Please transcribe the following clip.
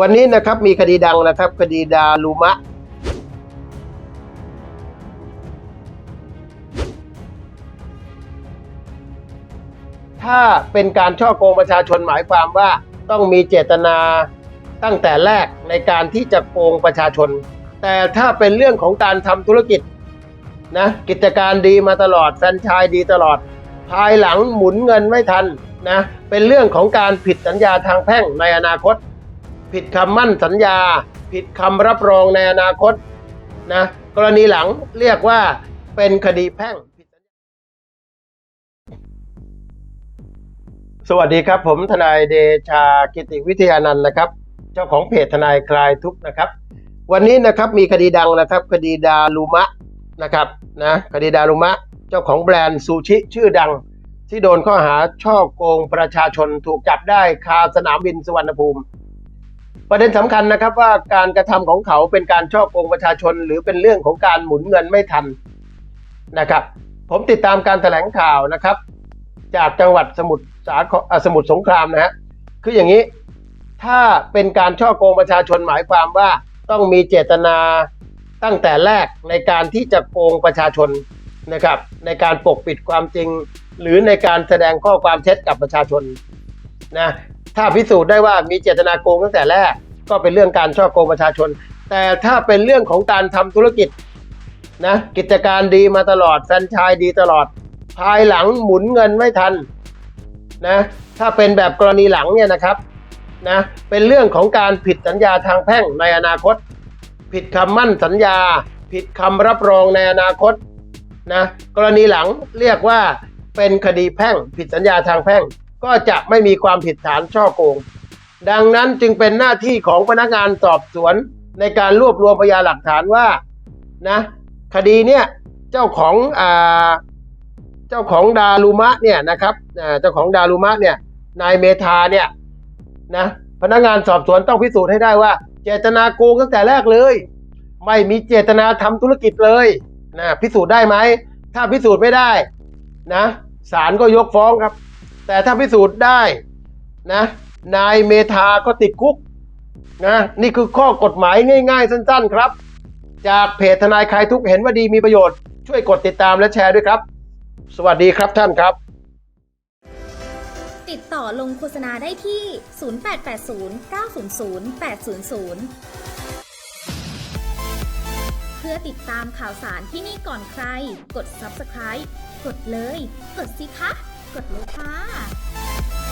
วันนี้นะครับมีคดีดังนะครับ คดีดารุมะ ถ้าเป็นการช่อโกงประชาชนหมายความว่าต้องมีเจตนาตั้งแต่แรกในการที่จะโกงประชาชน แต่ถ้าเป็นเรื่องของการทำธุรกิจนะกิจการดีมาตลอดแฟรนไชส์ดีตลอด ภายหลังหมุนเงินไม่ทันนะเป็นเรื่องของการผิดสัญญาทางแพ่งในอนาคต ผิดคำมั่นสัญญา ผิดคำรับรองในอนาคตนะกรณีหลังเรียกว่าเป็นคดีแพ่งสวัสดีครับ ผมทนายเดชากิติวิทยานันท์นะครับ เจ้าของเพจทนายคลายทุกนะครับ วันนี้นะครับมีคดีดังนะครับ คดีดารุมะนะครับนะคดีดารุมะ เจ้าของแบรนด์ซูชิชื่อดัง ที่โดนข้อหาช่อโกงประชาชนถูกจับได้คาสนามบินสุวรรณภูมิ ประเด็นสำคัญนะครับว่าการกระทำของเขาเป็นการช่อโกงประชาชน หรือเป็นเรื่องของการหมุนเงินไม่ทันนะครับ ผมติดตามการแถลงข่าวนะครับ จากจังหวัดสมุทรสาครอสมุทรสงครามนะฮะคืออย่างนี้ถ้าเป็นการช่อโกงประชาชนหมายความว่าต้องมีเจตนาตั้งแต่แรกในการที่จะโกงประชาชนนะครับ ในการปกปิดความจริง หรือในการแสดงข้อความเท็จกับประชาชนนะ ถ้าพิสูจน์ได้ว่ามีเจตนาโกงตั้งแต่แรก ก็เป็นเรื่องการช่อโกงประชาชน แต่ถ้าเป็นเรื่องของการทำธุรกิจนะกิจการดีมาตลอดแฟรนไชส์ดีตลอด ภายหลังหมุนเงินไม่ทันนะถ้าเป็นแบบกรณีหลังเนี่ยนะครับนะเป็นเรื่องของการผิดสัญญาทางแพ่งในอนาคต ผิดคำมั่นสัญญา ผิดคำรับรองในอนาคตนะกรณีหลังเรียกว่าเป็นคดีแพ่ง ผิดสัญญาทางแพ่ง ก็จะไม่มีความผิดฐานช่อโกง ดังนั้นจึงเป็นหน้าที่ของพนักงานสอบสวนในการรวบรวมพยานหลักฐานว่านะคดีเนี่ยเจ้าของอ่าเจ้าของดารุมะเนี่ยนะครับเอ่อเจ้าของดารุมะเนี่ยนายเมธาเนี่ยนะพนักงานสอบสวนต้องพิสูจน์ให้ได้ว่า เจตนาโกงตั้งแต่แรกเลย ไม่มีเจตนาทำธุรกิจเลยนะพิสูจน์ได้ไหม ถ้าพิสูจน์ไม่ได้นะศาลก็ยกฟ้องครับ แต่ถ้าพิสูจน์ได้นะนายเมธาก็ติดคุกนะนี่คือข้อกฎหมายง่าย ๆ สั้น ๆ ครับ จากเพจทนายคลายทุกเห็นว่าดีมีประโยชน์ช่วยกดติดตามและแชร์ด้วยครับ สวัสดีครับท่านครับ ติดต่อลงโฆษณาได้ที่ 0880 900 800 เพื่อติดตามข่าวสารที่นี่ก่อนใคร กด subscribe กดเลย กดสิคะ กดเลยค่ะ